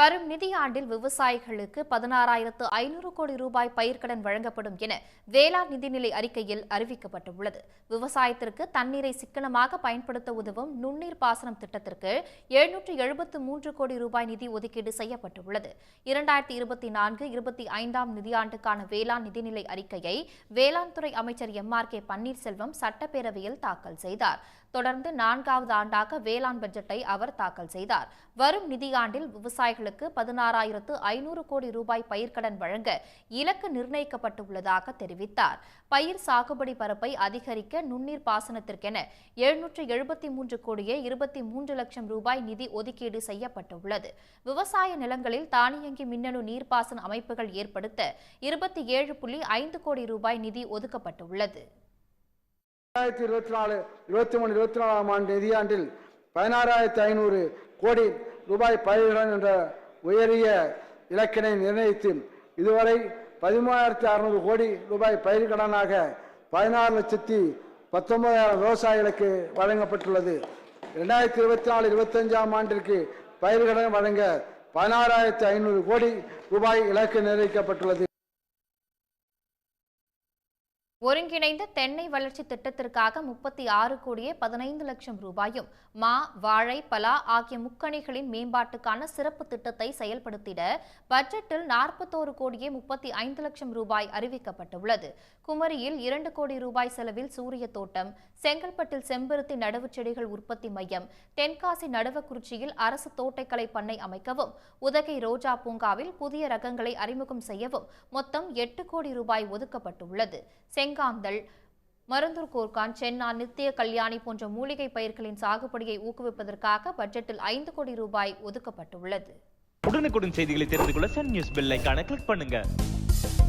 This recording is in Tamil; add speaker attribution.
Speaker 1: வரும் நிதியாண்டில் விவசாயிகளுக்கு பதினாறாயிரத்து ஐநூறு கோடி ரூபாய் பயிர்க்கடன் வழங்கப்படும் என வேளாண் நிதிநிலை அறிக்கையில் அறிவிக்கப்பட்டுள்ளது விவசாயத்திற்கு தண்ணீரை சிக்கனமாக பயன்படுத்த உதவும் நுண்ணீர் பாசனம் திட்டத்திற்கு எழுநூற்று எழுபத்து மூன்று கோடி ரூபாய் நிதி ஒதுக்கீடு செய்யப்பட்டுள்ளது இரண்டாயிரத்தி இருபத்தி நான்கு இருபத்தி ஐந்தாம் நிதியாண்டுக்கான வேளாண் நிதிநிலை அறிக்கையை வேளாண் துறை அமைச்சர் எம் ஆர் கே பன்னீர்செல்வம் சட்டப்பேரவையில் தாக்கல் செய்தார் தொடர்ந்து நான்காவது ஆண்டாக வேளாண் பட்ஜெட்டை அவர் தாக்கல் செய்தார் வரும் நிதியாண்டில் விவசாயிகளுக்கு விவசாயிகளுக்கு பதினாறாயிரத்து ஐநூறு கோடி ரூபாய் பயிர்க்கடன் வழங்க இலக்கு நிர்ணயிக்கப்பட்டுள்ளதாக தெரிவித்தார் பயிர் சாகுபடி பரப்பை அதிகரிக்க நுண்ணீர் பாசனத்திற்கென எழுநூற்று எழுபத்தி மூன்று கோடியே இருபத்தி மூன்று லட்சம் ரூபாய் நிதி ஒதுக்கீடு செய்யப்பட்டுள்ளது விவசாய நிலங்களில் தானியங்கி மின்னணு நீர்ப்பாசன அமைப்புகள் ஏற்படுத்த இருபத்தி ஏழு புள்ளி ஐந்து கோடி ரூபாய் நிதி ஒதுக்கப்பட்டுள்ளது
Speaker 2: ரெண்டாயிரத்தி இருபத்தி நாலு இருபத்தி மூணு இருபத்தி நாலாம் ஆண்டு நிதியாண்டில் பதினாறாயிரத்தி ஐநூறு கோடி ரூபாய் பயிர்கள் என்ற உயரிய இலக்கினை நிர்ணயித்து இதுவரை பதிமூணாயிரத்தி அறுநூறு கோடி ரூபாய் பயிர்கடனாக பதினாறு லட்சத்தி பத்தொன்பதாயிரம் விவசாயிகளுக்கு வழங்கப்பட்டுள்ளது ரெண்டாயிரத்தி இருபத்தி நாலு இருபத்தஞ்சாம் ஆண்டிற்கு பயிர்கடன் வழங்க பதினாறாயிரத்தி ஐநூறு கோடி ரூபாய் இலக்கு நிர்ணயிக்கப்பட்டுள்ளது
Speaker 1: ஒருங்கிணைந்த தென்னை வளர்ச்சி திட்டத்திற்காக முப்பத்தி ஆறு கோடியே பதினைந்து லட்சம் ரூபாயும் மா வாழை பலா ஆகிய முக்கணிகளின் மேம்பாட்டுக்கான சிறப்பு திட்டத்தை செயல்படுத்திட பட்ஜெட்டில் நாற்பத்தோரு கோடியே முப்பத்தி ஐந்து லட்சம் ரூபாய் அறிவிக்கப்பட்டுள்ளது குமரியில் இரண்டு கோடி ரூபாய் செலவில் சூரிய தோட்டம் செங்கல்பட்டில் செம்பருத்தி நடவு செடிகள் உற்பத்தி மையம் தென்காசி நடுவக்குறிச்சியில் அரசு தோட்டக்கலை பண்ணை அமைக்கவும் உதகை ரோஜா பூங்காவில் புதிய ரகங்களை அறிமுகம் செய்யவும் மொத்தம் எட்டு கோடி ரூபாய் ஒதுக்கப்பட்டுள்ளது செங்காந்தல் மருந்தூர் கோர்கான் சென்னா நித்திய கல்யாணி போன்ற மூலிகை பயிர்களின் சாகுபடியை ஊக்குவிப்பதற்காக பட்ஜெட்டில் ஐந்து கோடி ரூபாய் ஒதுக்கப்பட்டுள்ளது உடனுக்குடன் செய்திகளை தெரிந்து கொள்ள சன் நியூஸ் பெல் கிளிக் பண்ணுங்க